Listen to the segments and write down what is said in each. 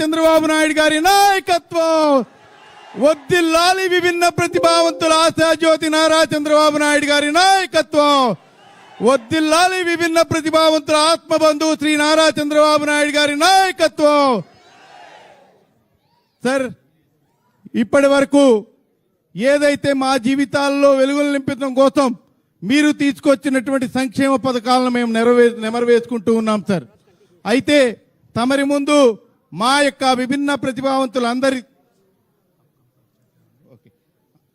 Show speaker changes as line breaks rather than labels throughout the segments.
చంద్రబాబు నాయుడు గారి నాయకత్వం. వద్దిల్లాలి విభిన్న ప్రతిభావంతుల ఆశాజ్యోతి నారా చంద్రబాబు నాయుడు గారి నాయకత్వం. వద్దిల్లాలి విభిన్న ప్రతిభావంతుల ఆత్మబంధువు శ్రీ నారా చంద్రబాబు నాయుడు గారి నాయకత్వం. సార్ ఇప్పటి వరకు ఏదైతే మా జీవితాల్లో వెలుగులు నింపడం కోసం మీరు తీసుకొచ్చినటువంటి సంక్షేమ పథకాలను మేము నెరవే నెమరవేసుకుంటూ ఉన్నాం సార్. అయితే తమరి ముందు మా యొక్క విభిన్న ప్రతిభావంతులందరి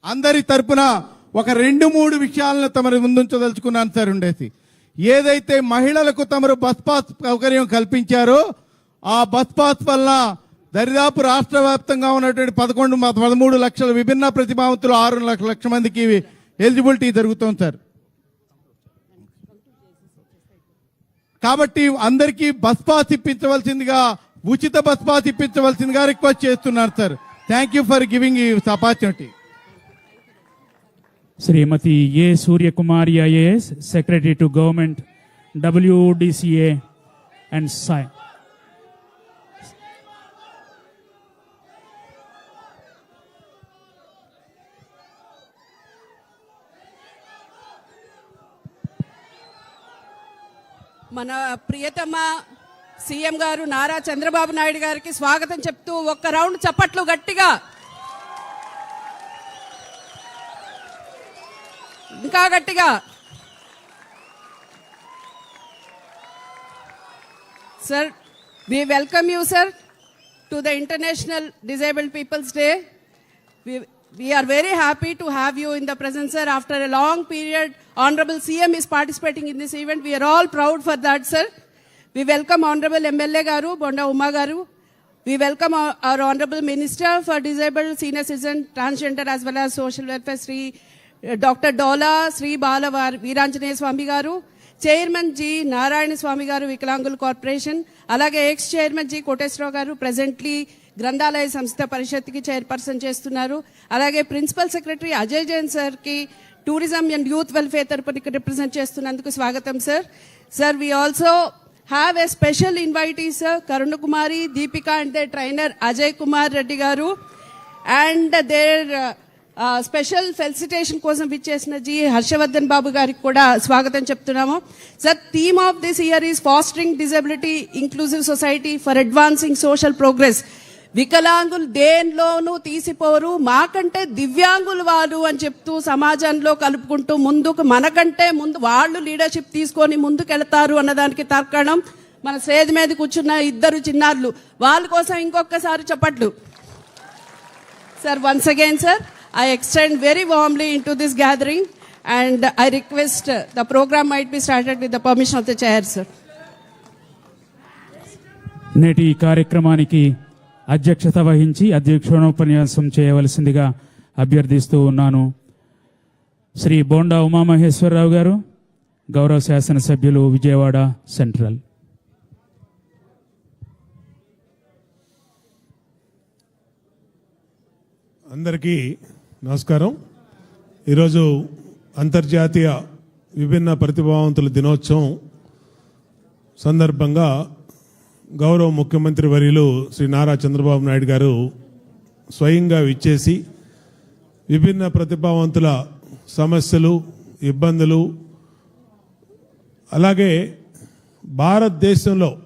అందరి తరపున ఒక రెండు మూడు విషయాలను తమరు ముందుంచదలుచుకున్నాను సార్ ఉండేసి. ఏదైతే మహిళలకు తమరు బస్ పాస్ సౌకర్యం కల్పించారో ఆ బస్ పాస్ వల్ల దరిదాపు రాష్ట్ర వ్యాప్తంగా ఉన్నటువంటి పదకొండు మ- పదమూడు లక్షల విభిన్న ప్రతిభావంతులు ఆరు లక్ష లక్ష మందికి ఎలిజిబిలిటీ జరుగుతుంది సార్. కాబట్టి అందరికీ బస్ పాస్ ఇప్పించవలసిందిగా ఉచిత బస్ పాస్ ఇప్పించవలసిందిగా రిక్వెస్ట్ చేస్తున్నారు sir. Thank you for giving ఈ opportunity
Shrimati A Suryakumari IAS secretary to government WDCA and సై
మన ప్రియతమ సీఎం గారు నారా చంద్రబాబు నాయుడు గారికి స్వాగతం చెప్తూ ఒక్క రౌండ్ చప్పట్లు గట్టిగా. ఇంకా గట్టిగా. Sir we welcome you sir to the international disabled peoples day we're very happy to have you in the present sir after a long period honourable CM is participating in this event we're all proud for that sir we welcome honourable MLA గారు బొండా ఉమా గారు. We welcome our honourable minister for disable senior citizen transgender as well as social welfare Shri doctor Dola Shri బాలవార్ Veeranjaneya Swamy గారు. Chairman G Narayana స్వామి గారు వికలాంగుల corporation అలాగే X chairman G Koteswararao గారు presently గ్రంథాలయ సంస్థ పరిషత్కి chairperson చేస్తున్నారు. అలాగే ప్రిన్సిపల్ సెక్రటరీ అజయ్ జైన్ సార్కి టూరిజం అండ్ యూత్ వెల్ఫేర్ తరపున రిప్రజెంట్ చేస్తున్నందుకు స్వాగతం sir sir we also have a special invitee sir Karuna Kumari Deepika and the trainer Ajay Kumar Reddy గారు అండ్ దేర్ స్పెషల్ ఫెలిసిటేషన్ కోసం విచ్చేసిన జి హర్షవర్ధన్ బాబు గారికి కూడా స్వాగతం చెప్తున్నాము. Sir theme of this year is fostering disability inclusive society for advancing social progress వికలాంగులు దేనిలోనూ తీసిపోరు. మాకంటే దివ్యాంగులు వాళ్ళు అని చెప్తూ సమాజంలో కలుపుకుంటూ ముందుకు మనకంటే ముందు వాళ్ళు లీడర్షిప్ తీసుకొని ముందుకెళ్తారు అన్నదానికి తర్కణం మన సేది మీద కూర్చున్న ఇద్దరు చిన్నారులు. వాళ్ళ కోసం ఇంకొకసారి చెప్పట్లు. Sir once again sir I extend very warmly in to this gathering and I request the programme might be started with the permission of the chair sir
నేటి ఈ కార్యక్రమానికి అధ్యక్షత వహించి అధ్యక్షోపన్యాసం చేయవలసిందిగా అభ్యర్థిస్తూ ఉన్నాను. శ్రీ బోండా ఉమామహేశ్వరరావు గారు గౌరవ శాసనసభ్యులు విజయవాడ సెంట్రల్.
అందరికీ నమస్కారం. ఈరోజు అంతర్జాతీయ విభిన్న ప్రతిభావంతుల దినోత్సవం సందర్భంగా గౌరవ ముఖ్యమంత్రి వర్యులు శ్రీ నారా చంద్రబాబు నాయుడు గారు స్వయంగా విచ్చేసి విభిన్న ప్రతిభావంతుల సమస్యలు ఇబ్బందులు అలాగే భారతదేశంలో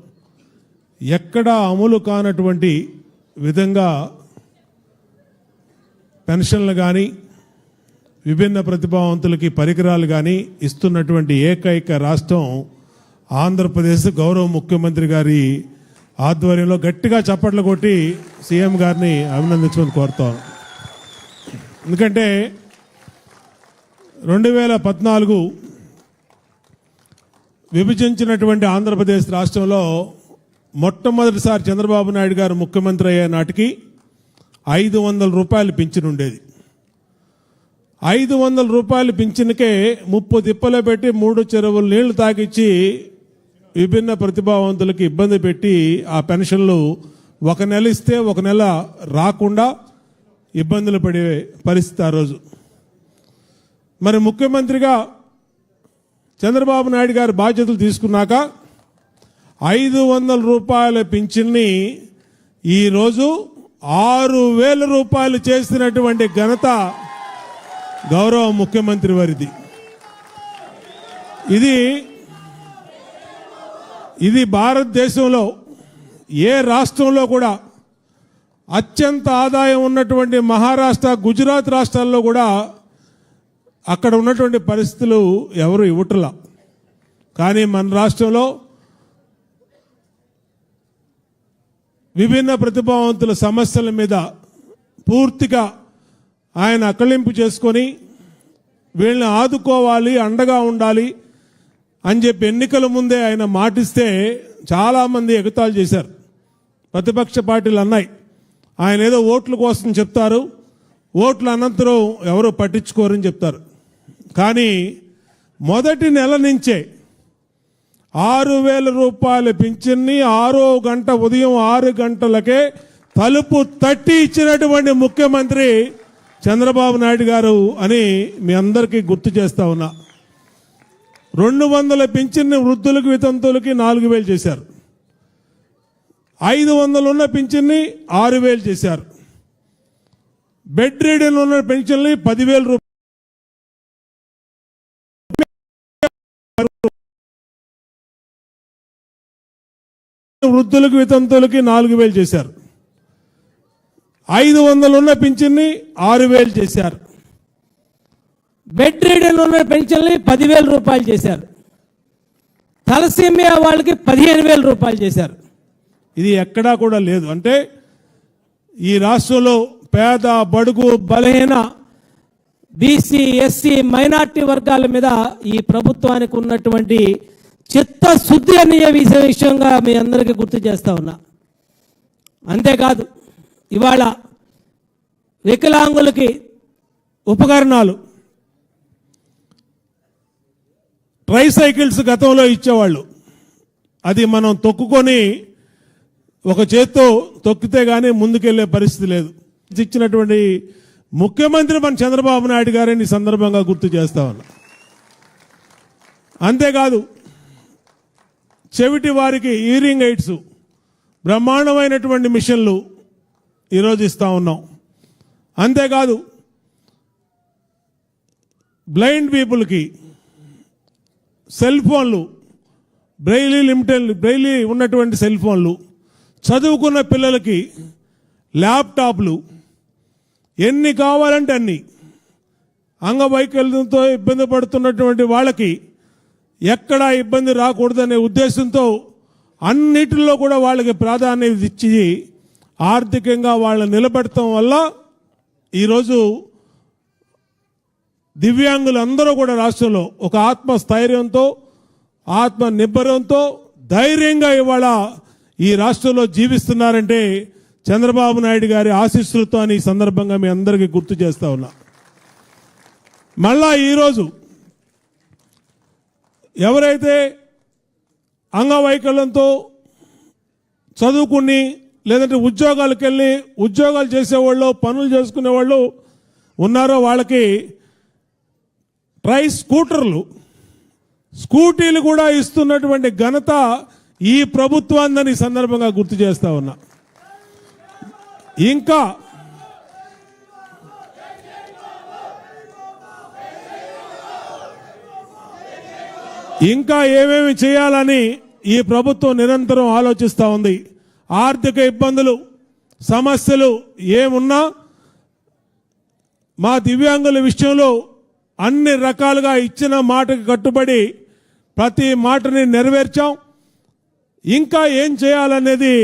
ఎక్కడా అమలు కానటువంటి విధంగా పెన్షన్లు కానీ విభిన్న ప్రతిభావంతులకి పరికరాలు కానీ ఇస్తున్నటువంటి ఏకైక రాష్ట్రం ఆంధ్రప్రదేశ్. గౌరవ ముఖ్యమంత్రి గారి ఆధ్వర్యంలో గట్టిగా చప్పట్లు కొట్టి సీఎం గారిని అభినందించమని కోరుతాం. ఎందుకంటే రెండు వేల పద్నాలుగు విభజించినటువంటి ఆంధ్రప్రదేశ్ రాష్ట్రంలో మొట్టమొదటిసారి చంద్రబాబు నాయుడు గారు ముఖ్యమంత్రి అయ్యే నాటికి ఐదు వందల రూపాయలు పింఛన్ ఉండేది. ఐదు వందల రూపాయలు పింఛన్కే ముప్పు తిప్పలో పెట్టి మూడు చెరువులు నీళ్ళు తాగిచ్చి విభిన్న ప్రతిభావంతులకి ఇబ్బంది పెట్టి ఆ పెన్షన్లు ఒక నెల ఇస్తే ఒక నెల రాకుండా ఇబ్బందులు పడే పరిస్థితి ఆ రోజు. మరి ముఖ్యమంత్రిగా చంద్రబాబు నాయుడు గారు బాధ్యతలు తీసుకున్నాక ఐదు వందల రూపాయల పింఛన్ని ఈరోజు ఆరు వేల రూపాయలు చేసినటువంటి ఘనత గౌరవ ముఖ్యమంత్రి వారిది. ఇది ఇది భారతదేశంలో ఏ రాష్ట్రంలో కూడా అత్యంత ఆదాయం ఉన్నటువంటి మహారాష్ట్ర గుజరాత్ రాష్ట్రాల్లో కూడా అక్కడ ఉన్నటువంటి పరిస్థితులు ఎవరు ఇవ్వట్లా. కానీ మన రాష్ట్రంలో విభిన్న ప్రతిభావంతుల సమస్యల మీద పూర్తిగా ఆయన అకలింపు చేసుకొని వీళ్ళని ఆదుకోవాలి అండగా ఉండాలి అని చెప్పి ఎన్నికల ముందే ఆయన మాటిస్తే చాలామంది ఎగతాళి చేశారు. ప్రతిపక్ష పార్టీలు అన్నాయి. ఆయన ఏదో ఓట్ల కోసం చెప్తారు. ఓట్లు అనంతరం ఎవరు పట్టించుకోరని చెప్తారు. కానీ మొదటి నెల నుంచే ఆరు వేల రూపాయల పింఛన్ని ఆరో గంట ఉదయం ఆరు గంటలకే తలుపు తట్టి ఇచ్చినటువంటి ముఖ్యమంత్రి చంద్రబాబు నాయుడు గారు అని మీ అందరికీ గుర్తు చేస్తా ఉన్నా. రెండు వందల పింఛన్ని వృద్ధులకు వితంతులకి నాలుగు వేలు చేశారు. ఐదు వందలు ఉన్న పింఛన్ని ఆరు వేలు చేశారు. బెడ్ రీడన్ ఉన్న పెన్షన్ని పదివేల రూపాయలు వృద్ధులకు వితంతులకి నాలుగు వేలు చేశారు. ఐదు వందలు ఉన్న పింఛన్ని ఆరు వేలు చేశారు.
బెడ్ రీడన్ ఉన్న పెన్షన్ని పదివేల రూపాయలు చేశారు. తలసీమియా వాళ్ళకి పదిహేను వేల రూపాయలు చేశారు.
ఇది ఎక్కడా కూడా లేదు. అంటే ఈ రాష్ట్రంలో పేద బడుగు
బలహీన బీసీ ఎస్సీ మైనార్టీ వర్గాల మీద ఈ ప్రభుత్వానికి ఉన్నటువంటి చిత్తశుద్ధి అనే విషయ విషయంగా మీ అందరికీ గుర్తు చేస్తా ఉన్నా. అంతేకాదు ఇవాళ వికలాంగులకి
ఉపకరణాలు ట్రైసైకిల్స్ గతంలో ఇచ్చేవాళ్ళు. అది మనం తొక్కుకొని ఒక చేత్తో తొక్కితే కానీ ముందుకెళ్ళే పరిస్థితి లేదు. ఇచ్చినటువంటి ముఖ్యమంత్రి మన చంద్రబాబు నాయుడు గారిని ఈ సందర్భంగా గుర్తు చేస్తా ఉన్నా. అంతేకాదు చెవిటి వారికి ఇయరింగ్ ఎయిడ్స్ బ్రహ్మాండమైనటువంటి మిషన్లు ఈరోజు ఇస్తూ ఉన్నాం. అంతేకాదు బ్లైండ్ పీపుల్కి సెల్ ఫోన్లు. బ్రెయిలీ లిమిటెడ్ బ్రెయిలీ ఉన్నటువంటి సెల్ ఫోన్లు. చదువుకున్న పిల్లలకి ల్యాప్టాప్లు. ఎన్ని కావాలంటే అన్ని. అంగవైకల్యంతో ఇబ్బంది పడుతున్నటువంటి వాళ్ళకి ఎక్కడా ఇబ్బంది రాకూడదనే ఉద్దేశంతో అన్నిటిలో కూడా వాళ్ళకి ప్రాధాన్యత ఇచ్చి ఆర్థికంగా వాళ్ళని నిలబెడతాం వల్ల ఈరోజు దివ్యాంగులందరూ కూడా రాష్ట్రంలో ఒక ఆత్మస్థైర్యంతో ఆత్మ నిబ్బరంతో ధైర్యంగా ఇవాళ ఈ రాష్ట్రంలో జీవిస్తున్నారంటే చంద్రబాబు నాయుడు గారి ఆశీస్సులతో అని ఈ సందర్భంగా మీ అందరికీ గుర్తు చేస్తా ఉన్నా. మళ్ళా ఈరోజు ఎవరైతే అంగవైకల్యంతో చదువుకుని లేదంటే ఉద్యోగాలకు వెళ్ళి ఉద్యోగాలు చేసేవాళ్ళు పనులు చేసుకునే వాళ్ళు ఉన్నారో వాళ్ళకి ట్రై స్కూటర్లు స్కూటీలు కూడా ఇస్తున్నటువంటి ఘనత ఈ ప్రభుత్వాన్ని సందర్భంగా గుర్తు చేస్తా ఉన్నా. ఇంకా ఇంకా ఏమేమి చేయాలని ఈ ప్రభుత్వం నిరంతరం ఆలోచిస్తూ ఉంది. ఆర్థిక ఇబ్బందులు సమస్యలు ఏమున్నా మా దివ్యాంగుల విషయంలో అన్ని రకాలుగా ఇచ్చిన మాటకు కట్టుబడి ప్రతి మాటని నెరవేర్చాం. ఇంకా ఏం చేయాలనేది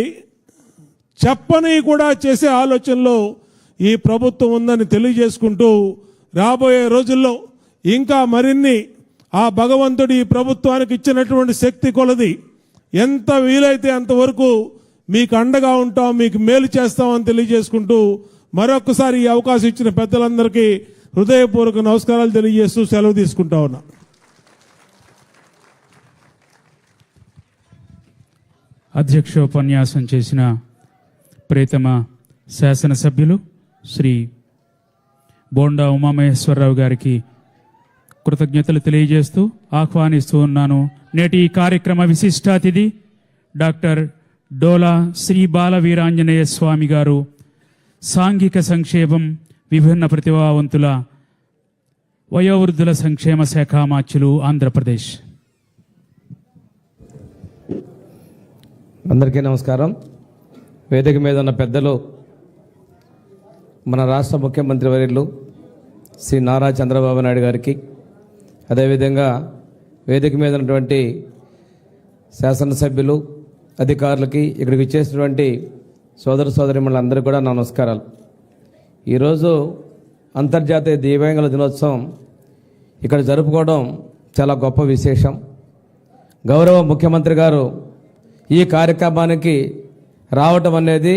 చెప్పని కూడా చేసే ఆలోచనలో ఈ ప్రభుత్వం ఉందని తెలియజేసుకుంటూ రాబోయే రోజుల్లో ఇంకా మరిన్ని ఆ భగవంతుడు ఈ ప్రభుత్వానికి ఇచ్చినటువంటి శక్తి కొలది ఎంత వీలైతే అంతవరకు మీకు అండగా ఉంటాం మీకు మేలు చేస్తామని తెలియజేసుకుంటూ మరొకసారి ఈ అవకాశం ఇచ్చిన పెద్దలందరికీ హృదయపూర్వక నమస్కారాలు తెలియజేస్తూ సెలవు తీసుకుంటా ఉన్నా.
అధ్యక్షోపన్యాసం చేసిన ప్రీతమ శాసనసభ్యులు శ్రీ బోండా ఉమామహేశ్వరరావు గారికి కృతజ్ఞతలు తెలియజేస్తూ ఆహ్వానిస్తూ ఉన్నాను. నేటి ఈ కార్యక్రమ విశిష్టాతిథి డాక్టర్ డోలా శ్రీ బాల వీరాంజనేయ స్వామి గారు సాంఘిక సంక్షేమం విభిన్న ప్రతిభావంతుల వయోవృద్ధుల సంక్షేమ శాఖ మాచ్యులు ఆంధ్రప్రదేశ్.
అందరికీ నమస్కారం. వేదిక మీద ఉన్న పెద్దలు మన రాష్ట్ర ముఖ్యమంత్రి వర్యులు శ్రీ నారా చంద్రబాబు నాయుడు గారికి అదేవిధంగా వేదిక మీద ఉన్నటువంటి శాసనసభ్యులు అధికారులకి ఇక్కడికి వచ్చేసినటువంటి సోదర సోదరిమణులందరికీ కూడా నా నమస్కారాలు. ఈరోజు అంతర్జాతీయ దివ్యాంగుల దినోత్సవం ఇక్కడ జరుపుకోవడం చాలా గొప్ప విశేషం. గౌరవ ముఖ్యమంత్రి గారు ఈ కార్యక్రమానికి రావటం అనేది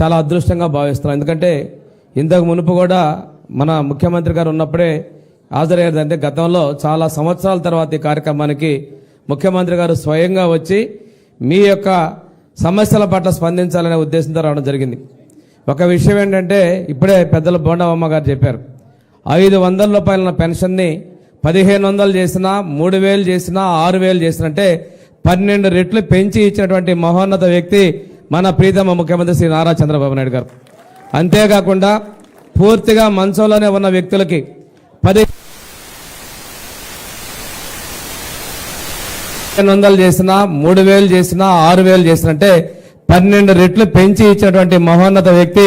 చాలా అదృష్టంగా భావిస్తున్నాం. ఎందుకంటే ఇంతకు మునుపు కూడా మన ముఖ్యమంత్రి గారు ఉన్నప్పుడే హాజరయ్యేది అంటే గతంలో చాలా సంవత్సరాల తర్వాత ఈ కార్యక్రమానికి ముఖ్యమంత్రి గారు స్వయంగా వచ్చి మీ యొక్క సమస్యల పట్ల స్పందించాలనే ఉద్దేశంతో రావడం జరిగింది. ఒక విషయం ఏంటంటే ఇప్పుడే పెద్దల బోండవమ్మ గారు చెప్పారు. ఐదు వందల రూపాయల పెన్షన్ని పదిహేను వందలు చేసినా మూడు వేలు చేసినా ఆరు వేలు చేసినంటే పన్నెండు రెట్లు పెంచి ఇచ్చినటువంటి మహోన్నత వ్యక్తి మన ప్రీతమ ముఖ్యమంత్రి శ్రీ నారా చంద్రబాబు నాయుడు గారు. అంతేకాకుండా పూర్తిగా మంచంలోనే ఉన్న వ్యక్తులకి పది పదిహేను వందలు చేసినా మూడు వేలు చేసినా ఆరు వేలు చేసినంటే పన్నెండు రెట్లు పెంచి ఇచ్చినటువంటి మహోన్నత వ్యక్తి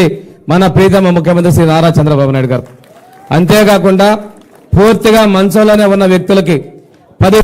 మన ప్రీతమ ముఖ్యమంత్రి శ్రీ నారా చంద్రబాబు నాయుడు గారు. అంతేకాకుండా పూర్తిగా మంచంలోనే ఉన్న వ్యక్తులకి పది